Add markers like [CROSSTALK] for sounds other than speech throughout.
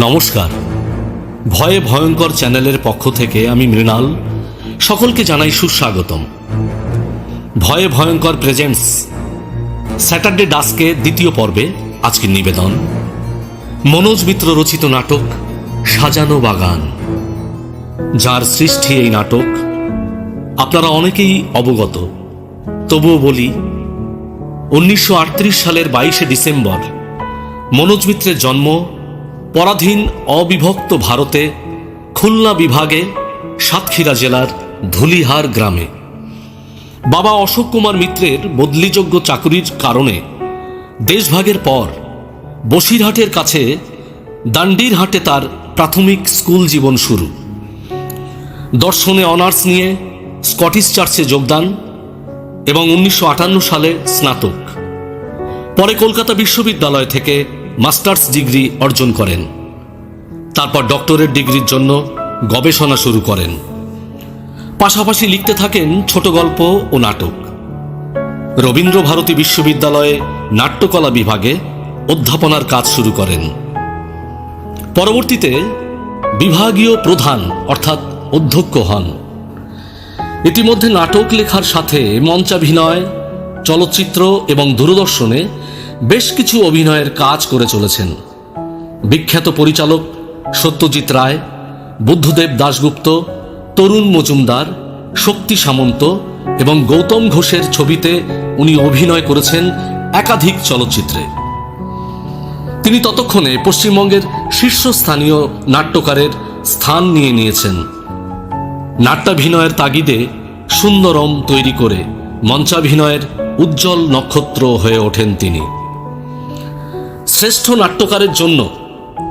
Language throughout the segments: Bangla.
নমস্কার। ভয়ে ভয়ঙ্কর চ্যানেলের পক্ষ থেকে আমি মৃণাল, সকলকে জানাই সুস্বাগতম। ভয়ে ভয়ঙ্কর প্রেজেন্টস স্যাটারডে ডাস্কে দ্বিতীয় পর্বে আজকের নিবেদন। মনোজ মিত্র রচিত নাটক, সাজানো বাগান। যার সৃষ্টি এই নাটক, আপনারা অনেকেই অবগত। তবুও বলি, উনিশশো আটত্রিশ সালের বাইশে ডিসেম্বর মনোজ মিত্রের জন্ম পরাধীন অবিভক্ত ভারতে খুলনা বিভাগে সাতক্ষীরা জেলার ধুলিহার গ্রামে। বাবা অশোক কুমার মিত্রের বদলিযোগ্য চাকুরির কারণে দেশভাগের পর বসিরহাটের কাছে দান্ডির হাটে তার প্রাথমিক স্কুল জীবন শুরু। দর্শনে অনার্স নিয়ে স্কটিশ চার্চে যোগদান এবং উনিশশো আটান্ন সালে স্নাতক। পরে কলকাতা বিশ্ববিদ্যালয় থেকে মাস্টার্স ডিগ্রি অর্জন করেন। তারপর ডক্টরেট ডিগ্রির জন্য গবেষণা শুরু করেন। পাশাপাশি লিখতে থাকেন ছোট গল্প ও নাটক। রবীন্দ্র ভারতী বিশ্ববিদ্যালয়ে নাট্যকলা বিভাগে অধ্যাপনার কাজ শুরু করেন। পরবর্তীতে বিভাগীয় প্রধান অর্থাৎ অধ্যক্ষ হন। ইতিমধ্যে নাটক লেখার সাথে মঞ্চাভিনয়, চলচ্চিত্র এবং দূরদর্শনে বেশ কিছু অভিনয়ের কাজ করে চলেছেন। বিখ্যাত পরিচালক সত্যজিৎ রায়, বুদ্ধদেব দাশগুপ্ত, তরুণ মজুমদার, শক্তি সামন্ত এবং গৌতম ঘোষের ছবিতে উনি অভিনয় করেছেন একাধিক চলচ্চিত্রে। তিনি ততক্ষণে পশ্চিমবঙ্গের শীর্ষস্থানীয় নাট্যকারের স্থান নিয়ে নিয়েছেন। নাট্যাভিনয়ের তাগিদে সুন্দরম তৈরি করে মঞ্চাভিনয়ের উজ্জ্বল নক্ষত্র হয়ে ওঠেন তিনি। শ্রেষ্ঠ নাট্যকারের জন্য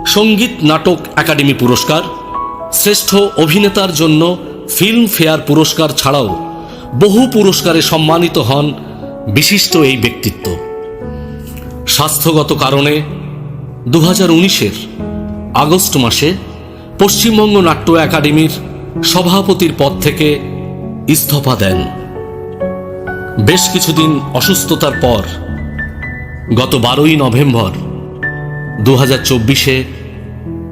সংগীত নাটক একাডেমি পুরস্কার, শ্রেষ্ঠ অভিনেতার জন্য ফিল্ম ফেয়ার পুরস্কার ছাড়াও বহু পুরস্কারে সম্মানিত হন বিশিষ্ট এই ব্যক্তিত্ব। স্বাস্থ্যগত কারণে দু হাজার উনিশের আগস্ট মাসে পশ্চিমবঙ্গ নাট্য একাডেমির সভাপতির পদ থেকে ইস্তফা দেন। বেশ কিছুদিন অসুস্থতার পর গত বারোই নভেম্বর দু হাজার চব্বিশে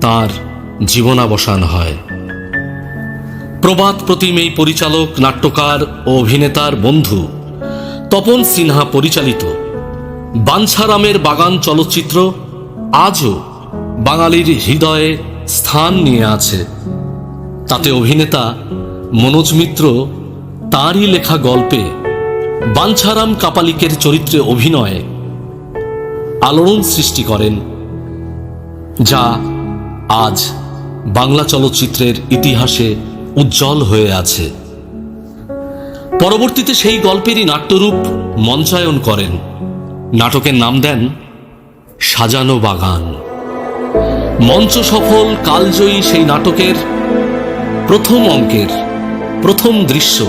তাঁর জীবনাবসান হয়। প্রবাদ প্রতিম এই পরিচালক, নাট্যকার ও অভিনেতার বন্ধু তপন সিনহা পরিচালিত। বাঞ্ছারামের বাগান চলচ্চিত্র আজও বাঙালির হৃদয়ে স্থান নিয়ে আছে। তাতে অভিনেতা মনোজ মিত্র, তাঁরই লেখা গল্পে বাঞ্ছারাম কাপালিকের চরিত্রে অভিনয়ে আলোড়ন সৃষ্টি করেন। যা আজ বাংলা চলচ্চিত্রের ইতিহাসে উজ্জ্বল হয়ে আছে। পরবর্তীতে সেই গল্পেরই নাট্যরূপ মঞ্চায়ন করেন। নাটকের নাম দেন সাজানো বাগান। মঞ্চ সফল, কালজয়ী সেই নাটকের প্রথম অঙ্কের, প্রথম দৃশ্য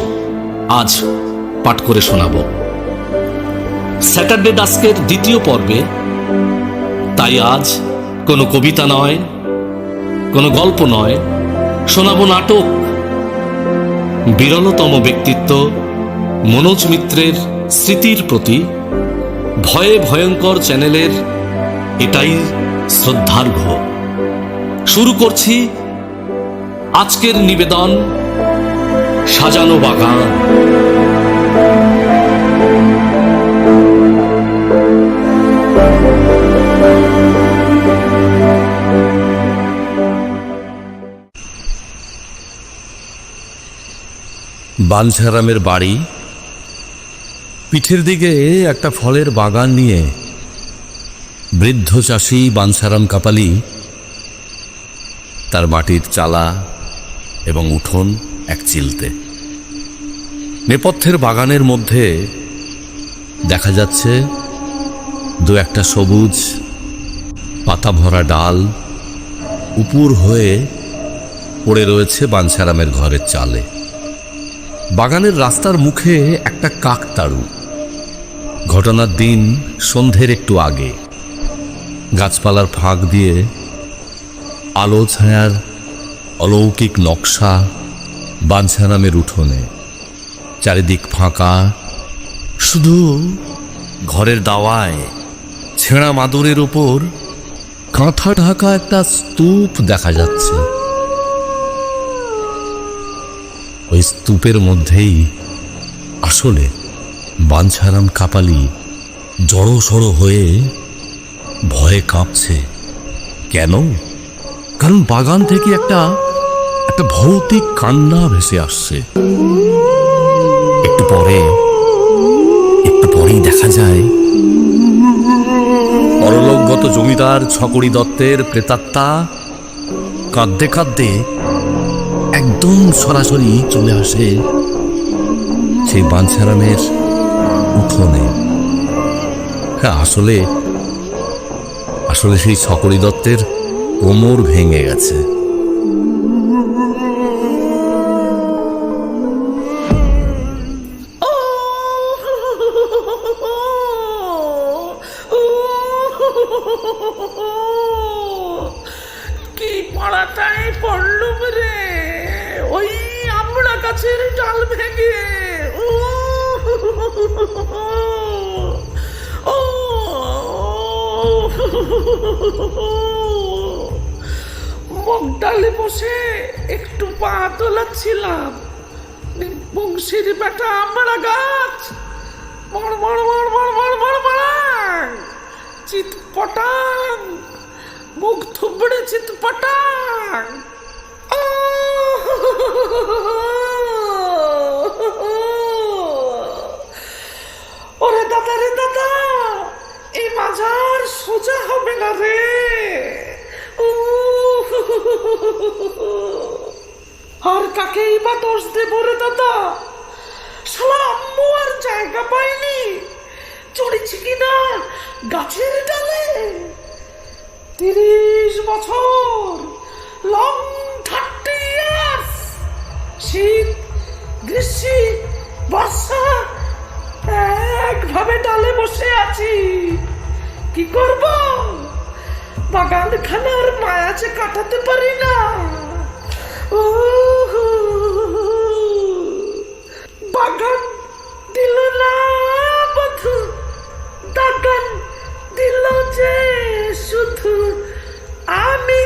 আজ পাঠ করে শোনাব। স্যাটারডে ডাস্কের দ্বিতীয় পর্বে, তাই আজ কোনো কবিতা নয়, কোনো গল্প নয়, শোনাব নাটক। বিরলতম ব্যক্তিত্ব মনোজ মিত্রের স্মৃতির প্রতি ভয়ে ভয়ঙ্কর চ্যানেলের এটাই শ্রদ্ধার্ঘ শুরু করছি আজকের নিবেদন সাজানো বাগান। বাঞ্ছারামের বাড়ি। পিঠের দিকে একটা ফলের বাগান নিয়ে বৃদ্ধ চাষি বাঞ্ছারাম কাপালি তার মাটির চালা এবং উঠোন এক চিলতে। নেপথ্যের বাগানের মধ্যে দেখা যাচ্ছে দু একটা সবুজ পাতা ভরা ডাল উপুর হয়ে পড়ে রয়েছে বাঞ্ছারামের ঘরের চালে। বাগানের রাস্তার মুখে একটা কাকতাড়ু ঘটনার দিন সন্ধ্যের একটু আগে। গাছপালার ফাঁক দিয়ে আলো ছায়ার অলৌকিক নকশা বাঞ্ছারামের উঠোনে। চারিদিক ফাঁকা, শুধু ঘরের দাওয়ায় ছেঁড়া মাদুরের ওপর কাঁথা ঢাকা একটা স্তূপ দেখা যাচ্ছে। ওই স্তূপের মধ্যেই আসলে বাঞ্ছারাম কাপালি জড়ো সড়ো হয়ে ভয়ে কাঁপছে। কেন? কারণ বাগান থেকে একটা একটা ভৌতিক কান্না ভেসে আসছে। একটু পরে, একটু পরেই দেখা যায় পরলোকগত জমিদার ছকড়ি দত্তের প্রেতাত্মা কাঁদতে কাঁদতে একদম সরাসরি চলে আসে সেই বাঞ্ছারামের উঠোনে। হ্যাঁ আসলে আসলে সেই ছকড়ি দত্তের কোমর ভেঙে গেছে। কি পাড়াটাই আমরা গাছের ডাল ভেঙে, ও ও, মগ ডালে বসে একটু পা তোলাচ্ছিলাম। বংশীর বেটা আমরা গাছ। মর মর মর মর মর মুখ থুবড়ে চিত পটাং। ওরে দাদা রে দাদা এই মাজার সোজা হবে না রে। আর কাকেই বা দোষ দেব রে দাদা? শালা, আম্মু আর জায়গা পাইনি। চড়েছি কিনা গাছের ডালে? তিরিশ বছর লং থার্টি ইয়ার্স শীত, গ্রীষ্ম, বর্ষা একভাবে ডালে বসে আছি। কি করব? বাগান খানার মায়া যে কাটাতে পারি না। উহ, বাগান দিল না বধু দাগান দিল যে শুধু আমি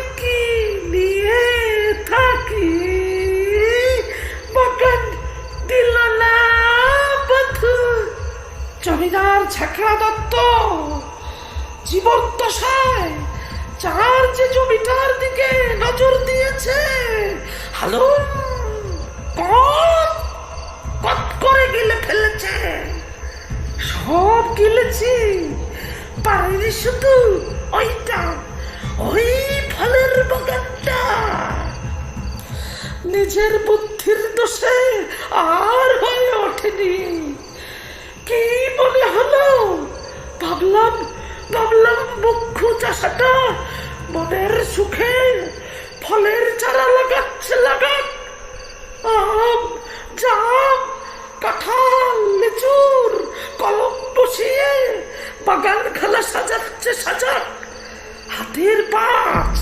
জমিদার ছেকড়া দত্ত। জীবদ্দশায় চার যে জমিটার দিকে নজর দিয়েছে। হ্যালো কত করে গিলে ফেলেছে। সব গিলেছি, পারিনি শুধু ওইটা, ওই ফলের বাগানটা। নিজের বুদ্ধির দোষে আর হয়ে ওঠেনি। কি মনে হলো? ভাবলাম ভাবলাম মুখ্য চাষাটা মনের সুখে ফলের চারা লাগাচ্ছে, লাগাক। আম, জাম, কাঁঠাল, লিচুর কলম বসিয়ে বাগান খালা সাজাচ্ছে, সাজাক। হাতের পাঁচ,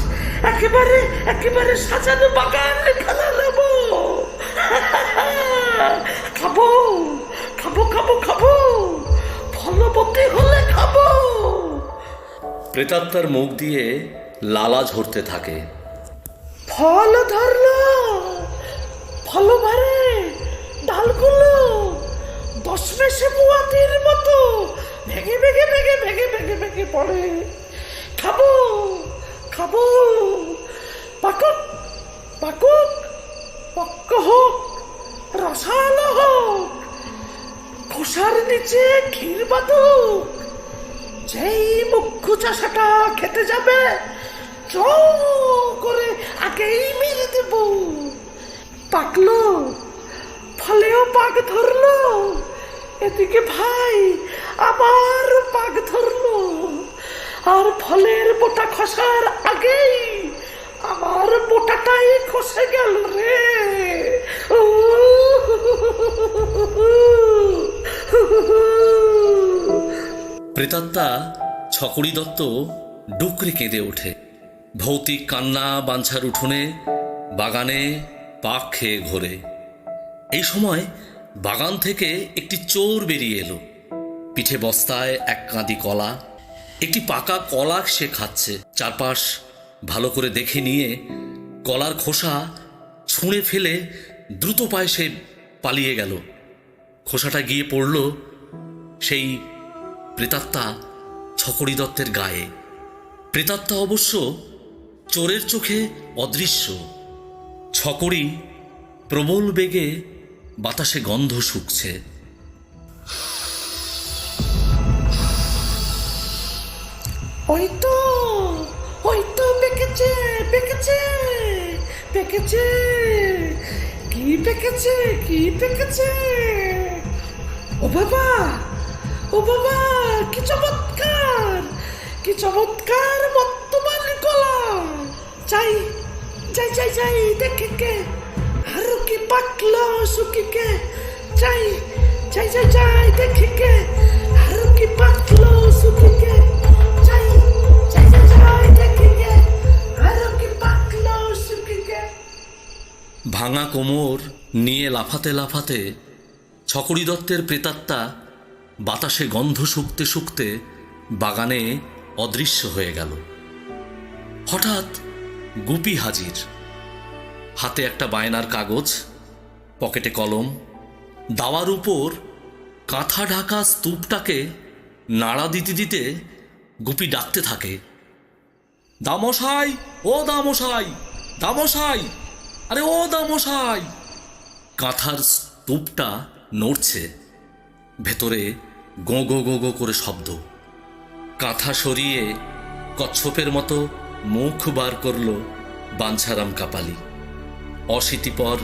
একেবারে একেবারে সাজানো বাগান খেলা নেব [LAUGHS] খাব খাব খাব খাব। ফলবতী হলে খাব। প্রেতাত্মার মুখ দিয়ে লালা ঝরতে থাকে। ফল ধরলো ফল ভরে ডালগুলো দশ মেশে বুয়াতির মতো ভেঙে ভেঙে ভেঙে ভেঙে ভেঙে ভেঙে পড়ে। খাব খাব পাকুক পাকুক পক্ক হোক রসালো হোক খোসার নিচে ক্ষীর বাদুক। যেই মুখ্য চাষাটা খেতে যাবে চ করে আগেই মেরে দেব। পাকলো, ফলেও পাক ধরলো, এদিকে ভাই আবার পাক ধরলো। আর ফলের বোটা খসার আগেই আমার বোটাটাই খসে গেল রে। প্রেতাত্মা ছকড়ি দত্ত ডুকরে কেঁদে ওঠে। ভৌতিক কান্না বাঞ্ছার উঠোনে, বাগানে পাক খেয়ে ঘোরে। এই সময় বাগান থেকে একটি চোর বেরিয়ে এলো। পিঠে বস্তায় এক কাঁদি কলা, একটি পাকা কলা সে খাচ্ছে। চারপাশ ভালো করে দেখে নিয়ে কলার খোসা ছুঁড়ে ফেলে দ্রুত পায়ে সে পালিয়ে গেল। খোসাটা গিয়ে পড়ল সেই প্রেতাত্মা ছকড়ি দত্তের গায়ে। প্রেতাত্মা অবশ্য চোরের চোখে অদৃশ্য। ছকরি প্রবল বেগে বাতাসে গন্ধ শুকছে। পেকেছে পেকেছে পেকেছে কি পেকেছে কি পেকেছে ও বাবা! ও বাবা! কি চমৎকার! কি চমৎকার বর্তমান কলা চাই যাই যাই যাই, দেখে কে। আরও কি পাকলো শুকিকে যাই যাই যাই যাই, দেখে কে। আরও কি পাকলো শুকিকে যাই যাই যাই যাই, দেখে কে। আরও কি পাকলো শুকিকে ভাঙা কোমর নিয়ে লাফাতে লাফাতে ছকড়ি দত্তের প্রেতাত্মা বাতাসে গন্ধ শুকতে শুকতে বাগানে অদৃশ্য হয়ে গেল। হঠাৎ গুপি হাজির। হাতে একটা বায়নার কাগজ, পকেটে কলম, দাওয়ার উপর কাঁথা ঢাকা স্তূপটাকে নাড়া দিতে দিতে গুপি ডাকতে থাকে। দামশাই ও দামশাই দামশাই আরে ও দামশাই কাঁথার স্তূপটা নড়ছে, ভেতরে গো গো গো গো করে শব্দ। কাঁথা সরিয়ে কচ্ছপের মতো মুখ বার করল বাঞ্ছারাম কাপালি। অশীতিপর,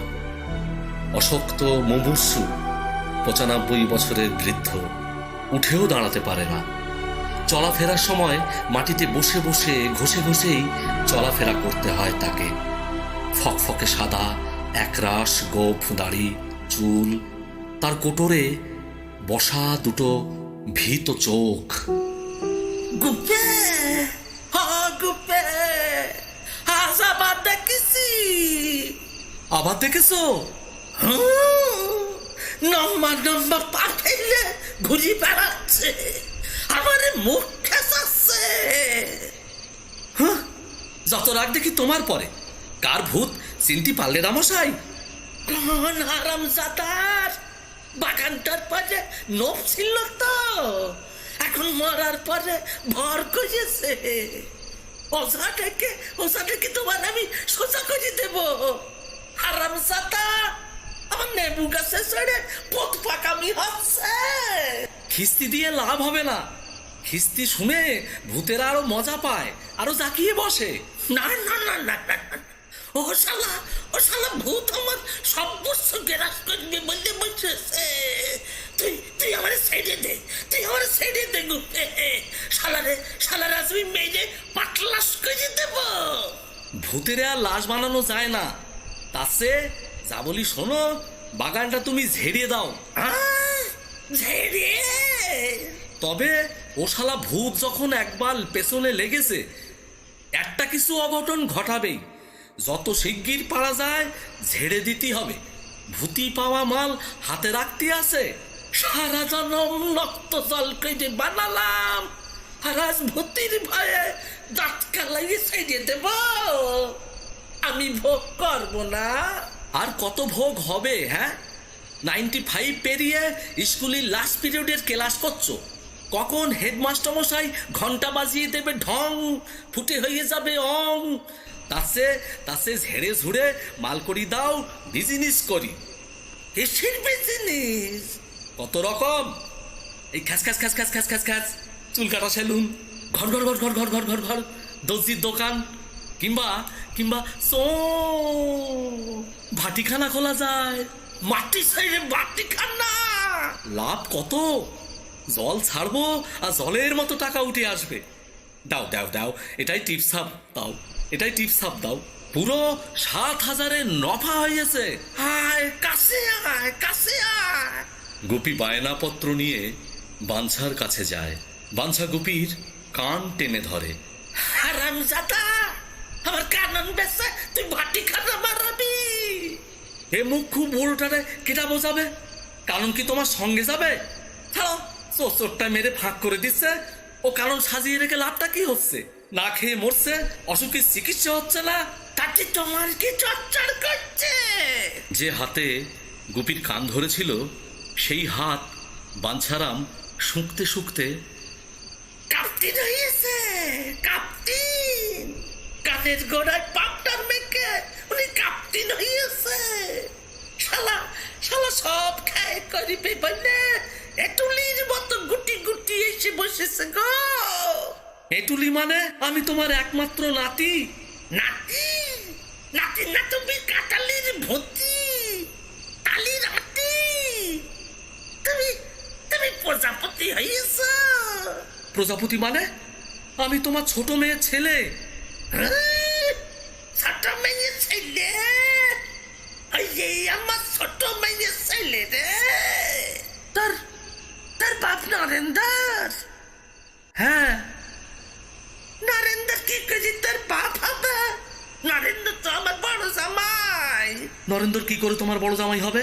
অশক্ত, মুমূর্ষু পঁচানব্বই বছরের বৃদ্ধ উঠেও দাঁড়াতে পারে না। চলাফেরার সময় মাটিতে বসে বসে ঘষে ঘষেই চলাফেরা করতে হয় তাকে। ফকফকে সাদা, একরাশ, গোফ, দাড়ি, চুল তার কোটরে বসা দুটো ভীত চোখ। গুপে গুপে আজ আবার দেখেছি। আবার দেখেছ? লম্বা লম্বা পা ফেললে ঘুরি বেড়াচ্ছে। আমার মুখ খেসাচ্ছে। যত রাগ দেখি তোমার পরে। কার ভূত চিনতে পারলে রামশাই কোন হারাম জাতার বাগানটার পাশে নোপ ছিল তো। এখন মরার পরে ভর করেছে। ওঝা থেকে তোমার আমি সোজা করে দেব। হারাম জাতা আমার নেবু গাছে চড়ে পথ পাকামি হচ্ছে। খিস্তি দিয়ে লাভ হবে না। খিস্তি শুনে ভূতেরা আরও মজা পায়, আরও জাকিয়ে বসে। না না না না না। ও শালা ও শালা ভূত আমার সব বস্তু গেরাস করবে বলতে বসেছে তুই তুই আমার সাইডে দে তুই আমার সাইডে দে গুপে শালারে শালারে আমি মেয়ে পাটলাস করে দেব। ভূতেরে আর লাশ বানানো যায় না। তাছে যা বলি শোনো বাগানটা তুমি ঝেড়িয়ে দাও। আহ, ঝেড়ে তবে ও শালা ভূত যখন একবার পেছনে লেগেছে একটা কিছু অঘটন ঘটাবেই। যত শিগগির পারা যায়, ঝেড়ে দিতে হবে। ভূতি পাওয়া মাল হাতে রাখতে আছে। সারা জনম রক্ত জল কেটে বানালাম। আর আজ ভূতির ভয়ে দাঁত কালাই সাইডে দেব। আমি ভোগ করব না। আর কত ভোগ হবে হ্যাঁ? নাইনটি ফাইভ পেরিয়ে স্কুলের লাস্ট পিরিয়ডের ক্লাস করছ। কখন হেডমাস্টার মশাই ঘণ্টা বাজিয়ে দেবে ঢং, ফুটে হয়ে যাবে অং। তাছে তাছে ঝেড়ে ঝুড়ে মাল করি দাও বিজনেস করি। কিসের বিজনেস কত রকম? এই খ্যাস খ্যাস খ্যাস খ্যাস খ্যাস খ্যাস খ্যাস। চুল কাটা সেলুন, ঘর ঘর ঘর ঘর ঘর ঘর ঘর ঘর, দর্জির দোকান, কিংবা কিংবা, সো, ভাটিখানা খোলা যায়। মাটি সাইডে মাটি খানা লাভ কত? জল ছাড়বো আর জলের মতো টাকা উঠে আসবে। দাও দাও দাও, এটাই টিপস আপ দাও। এটাই টিপস আপ দাও। পুরো সাত হাজারে নফা হয়েছে আয় কাছে আয় কাছে আয়। গুপি বায়নাপত্র নিয়ে বাঞ্ছার কাছে যায়। বাঞ্ছা গুপির কান টেনে ধরে। হারাম জাদা, আমার কানন বেসে তুই মাটি খানা মারাবি। এ মুখ খুব উল্টারে কেটা বোঝাবে? কারণ কি তোমার সঙ্গে যাবে? ছাড়ো চোরটা মেরে ফাঁক করে দিচ্ছে। ও কারণ সাজিয়ে রেখে লাভটা কি হচ্ছে? না খেয়ে মরছে, অসুখের চিকিৎসা হচ্ছে না, তাতে তোমার কি চর্চার করছে? যে হাতে গুপির কান ধরেছিল, সেই হাত বাঞ্ছারাম শুঁকতে শুঁকতে কানের গোড়ায় পাপটার মেকে উনি কাপ্তিন হয়েছে শালা শালা সব খায় করিবে বলে, এটুলির মতো গুটি গুটি এসে বসেছে গো। এটুলি মানে আমি তোমার একমাত্র নাতি। নাতি? নাতি না তুমি কাটালির ভূতি। কালির হাতি তুমি তুমি প্রজাপতি হয়েছ প্রজাপতি মানে? আমি তোমার ছোট মেয়ে ছেলে। হ্যাঁ? ছোট মেয়ে ছেলে? যে আমার ছোট মেয়ে ছেলে রে। তার, তোর বাপ নরেন্দ্র। হ্যাঁ? কি করে তোর বাপ হবে। নরেন্দ্র তো আমার বড় জামাই। নরেন্দ্র কি করে তোমার বড় জামাই হবে?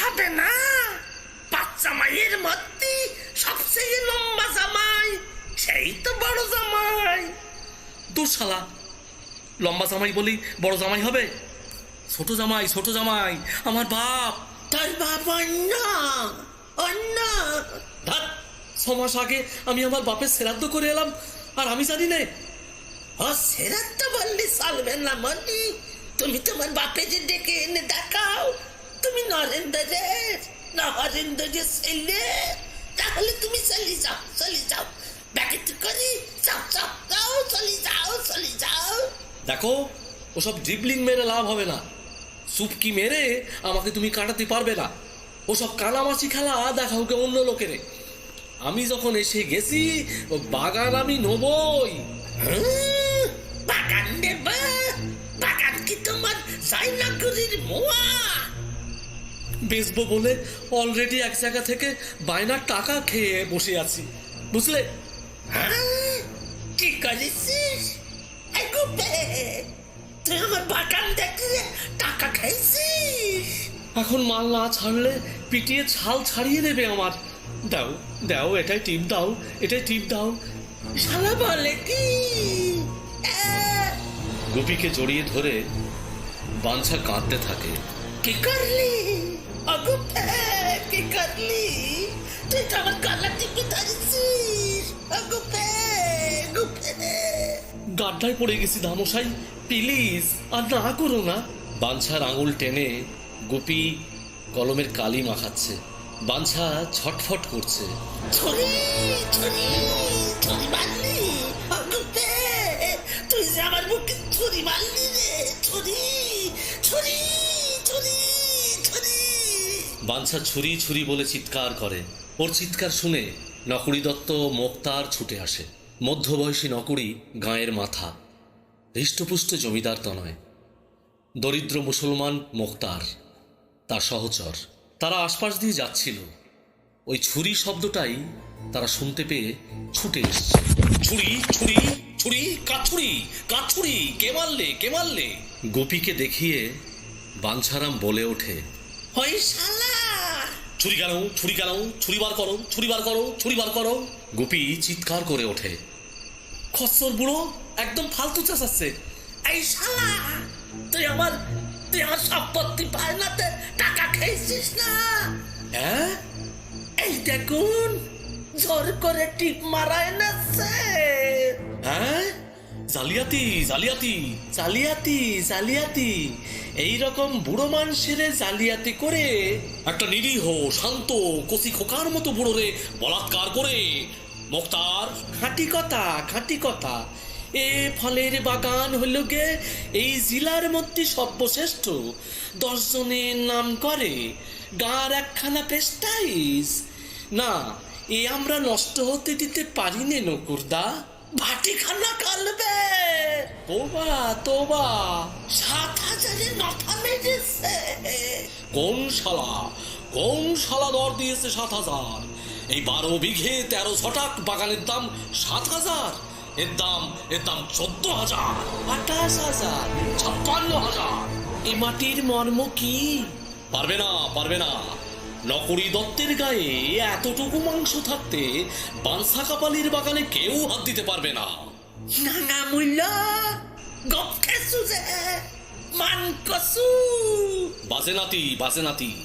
হবে না। বাচ্চা মায়ের মধ্যে সবচেয়ে লম্বা জামাই সেই তো বড় জামাই। দূর শালা। লম্বা জামাই বলি বড় জামাই হবে? ছোট জামাই ছোট জামাই আমার বাপ। তোর বাপ অন্য অন্য। ছ মাস আগে আমি আমার বাপের শ্রাদ্ধ করে এলাম। আর আমি জানি না। ও তো বললি চলবে না মনি। তুমি তোমার বাপে যে ডেকে এনে দেখাও। তুমি নরেন্দ্রের নরেন্দ্রের ছেলে। তাহলে তুমি চলে যাও চলে যাও। ব্যাকেট করি যাও যাও যাও চলে যাও চলে যাও। দেখো, ওসব ড্রিবলিং মেরে লাভ হবে না। সুপকি মেরে আমাকে তুমি কাটাতে পারবে না। ওসব কানামাছি খেলা দেখা ওকে অন্য লোকেরে। আমি যখন এসে গেছি ও বাগান আমি নবই। বাগান নেবা বাগান কি তোমার জয়নগরীর মোয়া? বেচবো বলে অলরেডি এক জায়গা থেকে বায়নার টাকা খেয়ে বসে আছি। বুঝলে? হ্যাঁ? কি করেছিস? তুই আমার বাগান দেখলে টাকা খাইছিস এখন মাল না ছাড়লে পিটিয়ে ছাল ছাড়িয়ে দেবে আমার। দাও দাও এটাই টিপ দাও এটাই টিপ দাও। শালা বলে কি? গুপিকে জড়িয়ে ধরে বাঞ্ছা কাঁদতে থাকে। কি করলি? কি করলি? তুই তো আমার গলা টিপে ধরেছিস? গাড্ডায় পড়ে গেছি দামশাই প্লিজ আর না করো না। বাঞ্ছার আঙুল টেনে গোপী কলমের কালি মাখাচ্ছে। বাঞ্ছা ছটফট করছে। তুই যে আমার ছুরি মারলি রে ছুরি ছুরি ছুরি ছুরি বাঞ্ছা ছুরি ছুরি বলে চিৎকার করে। ওর চিৎকার শুনে নকুড়ি দত্ত মোক্তার ছুটে আসে। মধ্যবয়সী নকুড়ি গাঁয়ের মাথা। হৃষ্টপুষ্ট জমিদার তনয় দরিদ্র মুসলমান মোক্তার তার সহচর। তারা আশপাশ দিয়ে যাচ্ছিল। ওই ছুরি শব্দটাই তারা শুনতে পেয়ে ছুটে এসছে। ছুরি ছুরি ছুরি, কাছুরি কাছুরি, কে মারলে কে মারলে? গোপীকে দেখিয়ে বাঞ্ছারাম বলে ওঠে শালা! ছুরি কেন ছুরি কেন ছুরি বার করো, ছুরি বার করো, ছুরি বার করো। গোপী চিৎকার করে ওঠে খচ্চর বুড়ো, একদম ফালতু চেঁচাচ্ছে এই শালা, তুই আমার তুই আমার সম্পত্তি পায়নাতে টাকা খেয়েছিস না? হ্যাঁ? এই দেখুন, জোর করে টিপ মারায় না হ্যাঁ? জালিয়াতি জালিয়াতি জালিয়াতি জালিয়াতি। এই রকম বুড়ো মানুষের জালিয়াতি করে একটা নিরীহ, শান্ত কচি খোকার মতো বুড়োরে বলাৎকার করে। মোক্তার খাঁটি কথা খাঁটি কথা। এ ফলের বাগান হইল গে, এই জেলার মধ্যে সর্বশ্রেষ্ঠ। দশজনের নাম করে গাঁর একখানা পেস্টাইস না, এ আমরা নষ্ট হতে দিতে পারি নে নকুরদা। ভাটিখানা কালবে। তোবা তোবা। সাত হাজারে মাথা মেরেছে কোন শালা কোন শালা দর দিয়েছে সাত হাজার? এই বারো বিঘে তেরো ছটাক বাগানের দাম সাত হাজার। এর দাম এর দাম চোদ্দ হাজার। আঠাশ হাজার। ছাপ্পান্ন হাজার। এ মাটির মর্ম কি? পারবে না পারবে না। নকরি দত্তের গায়ে এতটুকু মাংস থাকতে বানসা কাপালির বাগানে কেউ হাত দিতে পারবে না। নাঙা মূল্য গপ খেছো যে মান কসু বাজে নাতি বাজে নাতি।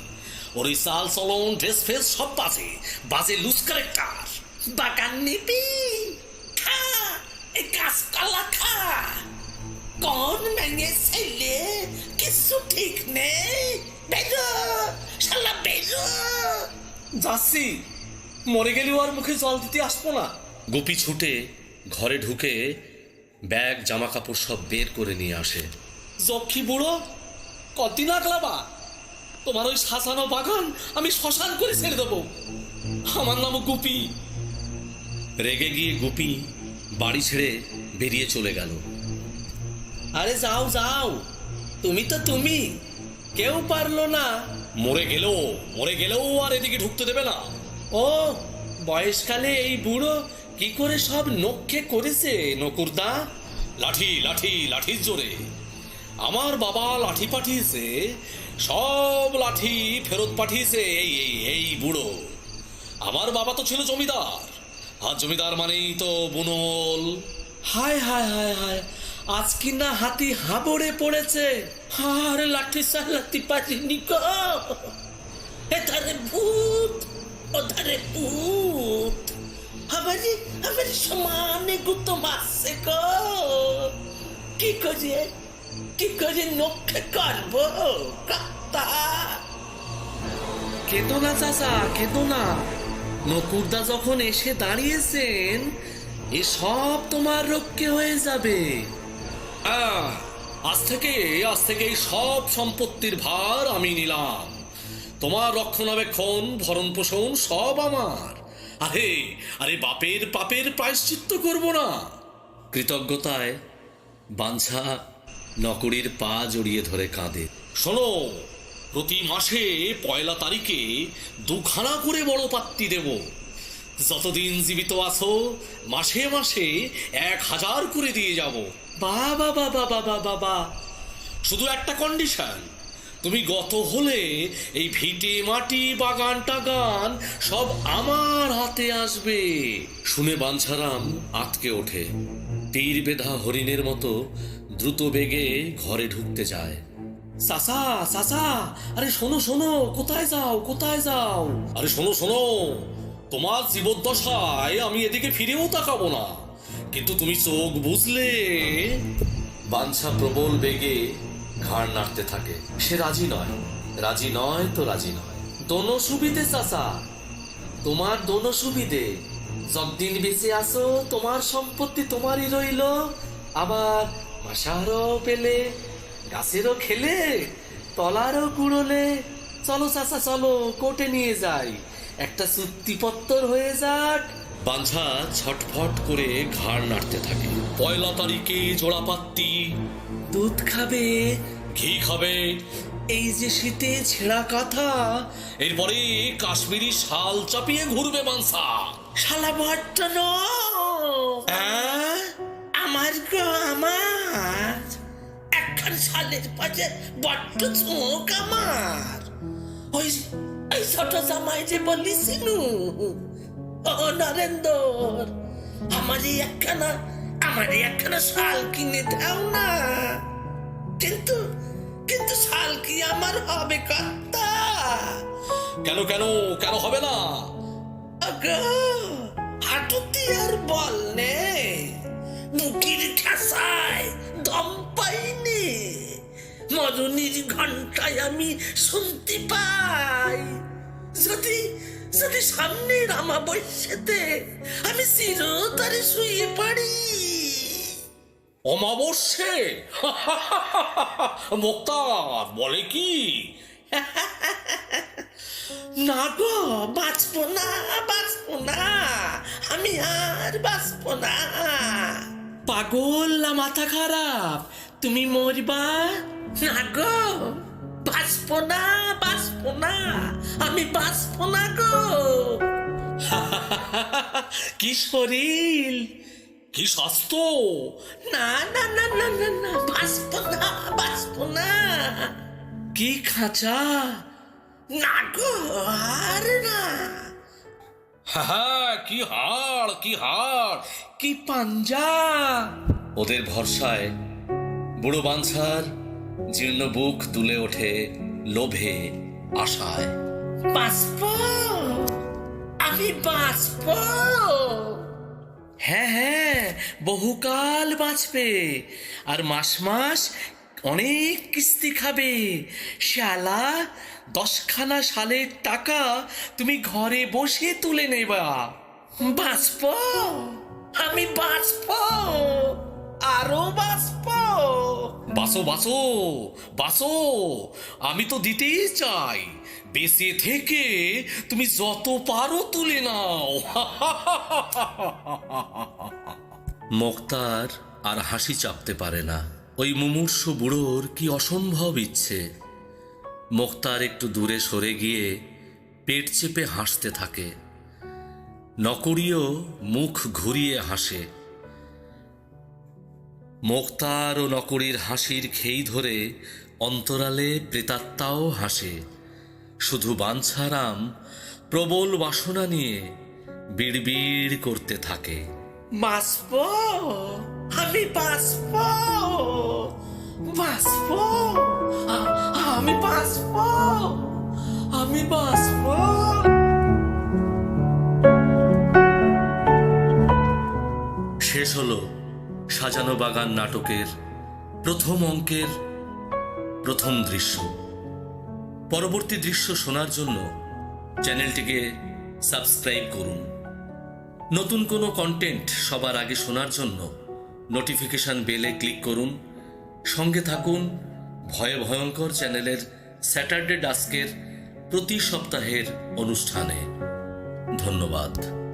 ওর চাল চলন ড্রেস ফেস সব বাজে। বাজে লুজ ক্যারেক্টার বাগান নিবি খা। এই কাঁচকলা খা কোন মেঙে ছেলে কিছু ঠিক নেই? বেরো শালা বেরো। যাচ্ছি। মরে গেলেও আর মুখে জল দিতে আসব না। গোপী ছুটে ঘরে ঢুকে ব্যাগ জামা কাপড় সব বের করে নিয়ে আসে। যক্ষী বুড়ো কতদিন আগলাবা তোমার ওই শাসানো বাগান আমি শ্মশান করে ছেড়ে দেবো। আমার নাম গুপি। রেগে গিয়ে গোপী বাড়ি ছেড়ে বেরিয়ে চলে গেল। আরে যাও যাও। তুমি তো তুমি। কেউ পারল না। মরে গেলেও মরে গেলেও আর এদিকে ঢুকতে দেবে না। ও বয়সকালে এই বুড়ো কি করে সব নক্ষে করেছে, নকুরদা? লাঠি লাঠি, লাঠির জোরে। আমার বাবা লাঠি পাঠিয়েছে, সব লাঠি ফেরত পাঠিয়েছে এই এই এই বুড়ো। আমার বাবা তো ছিল জমিদার। আর জমিদার মানেই তো বুনল হায় হায় হায় হায়, আজ কি না হাতি হাবড়ে পড়েছে? আর লাঠি চালাতে পারিনি গো। এধারে ভূত, ওধারে ভূত। আমারই আমার সমানে গুতো মারছে গো। কি করে কি করে নক্ষে করব? কাত্তা কেঁদো না, চাচা, কেঁদো না। নকুরদা যখন এসে দাঁড়িয়েছেন, এ সব তোমার রক্ষে হয়ে যাবে। আজ থেকে আজ থেকে এই সব সম্পত্তির ভার আমি নিলাম। তোমার রক্ষণাবেক্ষণ, ভরণ পোষণ সব আমার। আরে আরে বাপের পাপের প্রায়শ্চিত্ত করব না। কৃতজ্ঞতায় বাঞ্ছা নকরির পা জড়িয়ে ধরে কাঁদে। শোনো প্রতি মাসে পয়লা তারিখে দুখানা করে বড় পাত্তি দেব। যতদিন জীবিত আছো, মাসে মাসে এক হাজার করে দিয়ে যাব। বাবা বাবা বাবা বাবা শুধু একটা কন্ডিশন তুমি গত হলে এই ভিটে মাটি, বাগান, টাগান সব আমার হাতে আসবে। শুনে বাঞ্ছারাম আটকে ওঠে। তীর বেধা হরিণের মতো দ্রুত বেগে ঘরে ঢুকতে যায়। চাচা চাচা আরে শোনো শোনো, কোথায় যাও কোথায় যাও? আরে শোনো শোনো, তোমার জীবদ্দশায় আমি এদিকে ফিরেও তাকাবো না। কিন্তু তুমি চোখ বুঝলে বাঞ্ছা প্রবল বেগে ঘাড় নাড়তে থাকে। সে রাজি নয় রাজি নয় তো রাজি নয়। দোনো সুবিধে চাচা তোমার দোনো সুবিধে। যতদিন বেঁচে আসো তোমার সম্পত্তি তোমারই রইল। আবার মাসারও পেলে গাছেরও খেলে তলারও কুড়োলে। চলো চাচা চলো কোটে নিয়ে যাই। একটা চুক্তিপত্তর হয়ে যাক। বাঞ্ছা ছটফট করে ঘাড় নাড়তে থাকে। পয়লা তারিখে জোড়াপাত্তি দুধ খাবে। ঘি খাবে। এই যে শীতে ছেঁড়া কাঁথা। এরপরে কাশ্মীরি শাল চাপিয়ে ঘুরবে বাঞ্ছা। শালা ভট্ট ন আমার গো আমার। একখান শালের পাশে বড্ড চোখ আমার ওই ওই ছোট জামাই যে বলিসিনু ও নরেন্দ্র আমারই একখানা আমারই একখানা শাল কিনে দাও না কিন্তু কিন্তু শাল কি আমার হবে কর্তা কেন কেন কেন হবে না? হাঁটুতে আর বল নেই বুকির ঠাসায় দম পাইনি মরণির ঘন্টায় আমি শুনতে পাই। যদি যদি সামনের আমাবস্যাতে আমি চিরতরে শুয়ে পড়ি। অমাবস্যে? [LAUGHS] মোক্তার বলে কি? [LAUGHS] না গো বাঁচবো না বাঁচবো না আমি আর বাঁচবো না। পাগল না মাথা খারাপ তুমি মরবা? না গো বাঁচবো না বাঁচবো না আমি বাঁচবো না গো। [LAUGHS] কি শরীর কি স্বাস্থ্য? না না না না না না বাঁচবো না বাঁচবো না। কি খাঁচা না গো আর না। হ্যাঁ কি হাড় কি হাড়। কি পাঞ্জা? ওদের ভরসায় বুড়ো বাঞ্ছার জীর্ণ বুক দুলে ওঠে লোভে আশায়। বাঁচব? আমি বাঁচব? হ্যাঁ হ্যাঁ বহুকাল বাঁচবে আর মাস মাস অনেক কিস্তি খাবে। শালা দশখানা সালের টাকা তুমি ঘরে বসে তুলে নেবা। বাঁচব? আমি বাঁচব? আরও বাঁচব? বাসো বাসো বাসো। আমি তো দিতেই চাই। বেঁচে থেকে তুমি যত পারো তুলে নাও। মোক্তার আর হাসি চাপতে পারে না। ওই মুমূর্ষ বুড়োর কি অসম্ভব ইচ্ছে। মোক্তার একটু দূরে সরে গিয়ে পেট চেপে হাসতে থাকে। নকরিও মুখ ঘুরিয়ে হাসে। মোক্তার ও নকরির হাসির খেই ধরে অন্তরালে প্রেতাত্মাও হাসে। শুধু বাঞ্ছারাম প্রবল বাসনা নিয়ে বিড়বিড় করতে থাকে। বাঁচব আমি বাঁচব বাঁচব আমি বাঁচব আমি বাঁচব শেষ হলো সাজানো বাগান নাটকের প্রথম অঙ্কের প্রথম দৃশ্য। পরবর্তী দৃশ্য শোনার জন্য চ্যানেলটিকে সাবস্ক্রাইব করুন। নতুন কোনো কন্টেন্ট সবার আগে শোনার জন্য নোটিফিকেশন বেলে ক্লিক করুন। সঙ্গে থাকুন ভয়ে ভয়ঙ্কর চ্যানেলের স্যাটারডে ডাস্কের প্রতি সপ্তাহের অনুষ্ঠানে। ধন্যবাদ।